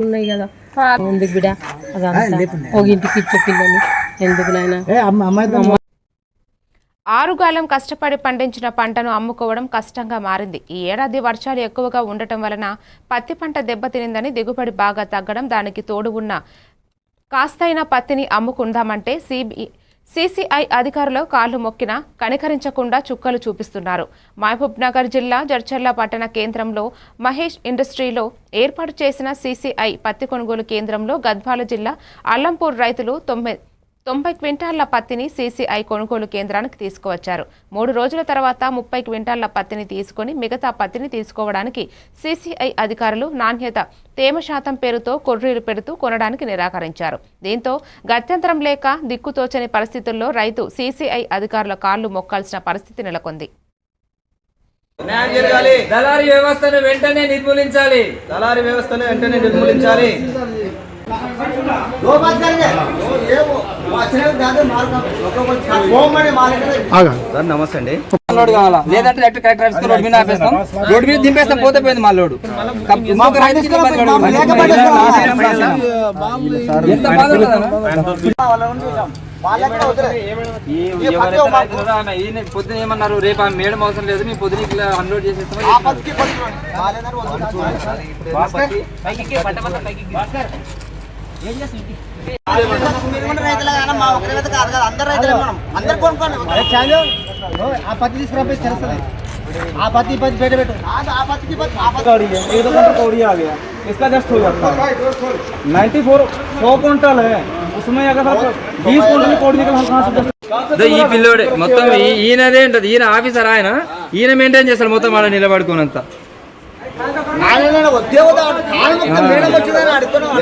ఉన్నాయి కదా. ఎందుకు బిడ. అదంతా. ఒక ఇంటికి ఇచ్చే పిల్లని. ఎందుకు నాయన? ఆరుగాలం కష్టపడి పండించిన పంటను అమ్ముకోవడం కష్టంగా మారింది. ఈ ఏడాది వర్షాలు ఎక్కువగా ఉండటం వలన పత్తి పంట దెబ్బతినిందని దిగుబడి బాగా తగ్గడం దానికి తోడు ఉన్న కాస్తైన పత్తిని అమ్ముకుందామంటే సిబి సీసీఐ అధికారులు కాళ్ళు మొక్కినా కనికరించకుండా చుక్కలు చూపిస్తున్నారు. మహబూబ్ నగర్ జిల్లా జడ్చర్ల పట్టణ కేంద్రంలో మహేష్ ఇండస్ట్రీలో ఏర్పాటు చేసిన సీసీఐ పత్తి కొనుగోలు కేంద్రంలో గద్వాల జిల్లా అల్లంపూర్ రైతులు తొమ్మిది తొంభై క్వింటాళ్ళ పత్తిని సీసీఐ కొనుగోలు కేంద్రానికి తీసుకువచ్చారు. మూడు రోజుల తర్వాత ముప్పై క్వింటాళ్ళ పత్తిని తీసుకుని మిగతా పత్తిని తీసుకోవడానికి సీసీఐ అధికారులు నాణ్యత తేమ శాతం పేరుతో కొర్రీలు పెడుతూ కొనడానికి నిరాకరించారు. దీంతో గత్యంతరం లేక దిక్కుతోచని పరిస్థితుల్లో రైతు సీసీఐ అధికారుల కాళ్ళు మొక్కాల్సిన పరిస్థితి నెలకొంది. న్యాయం జరగాలి. దళారీ వ్యవస్థను వెంటనే నిర్మూలించాలి. దళారీ వ్యవస్థను వెంటనే నిర్మూలించాలి. సార్ నమస్తే అండి లోడ్ కావాలా లేదంటే డైరెక్ట్ కలెక్టర్ ఆఫీస్కి రోడ్ మీద ఆపేస్తాం రోడ్ మీద దింపేస్తాం పోతే పోయింది మా లోడు. ఎంత బాధ పొద్దున ఏమన్నారు రేపు ఆమె మేడం అవసరం లేదు మేము పొద్దున ఇట్లా అన్లోడ్ చేసేస్తాం ఆ పత్తి తీసుకురా తెలుస్తుంది ఆ పత్తి పత్తి బయట పెట్టు ఆ పత్తికి ये तो कंट्रोल कौड़ी आ गया इसका जस्ट हो जाता है 94 सौ क्विंटल है उसमें अगर बीस क्विंटल कौड़ी निकल हम कहाँ से just ఇదో ఈ పిల్లోడే మొత్తం ఈ- ఈయనదే ఉంటది ఈయన ఆఫీసర్ ఆయన ఈయన మెయింటైన్ చేస్తారు మొత్తం ఆడ నిలబడుకున్నంత నాయన ఉద్యోగం మేడం వచ్చిందని అడుగుతున్నాను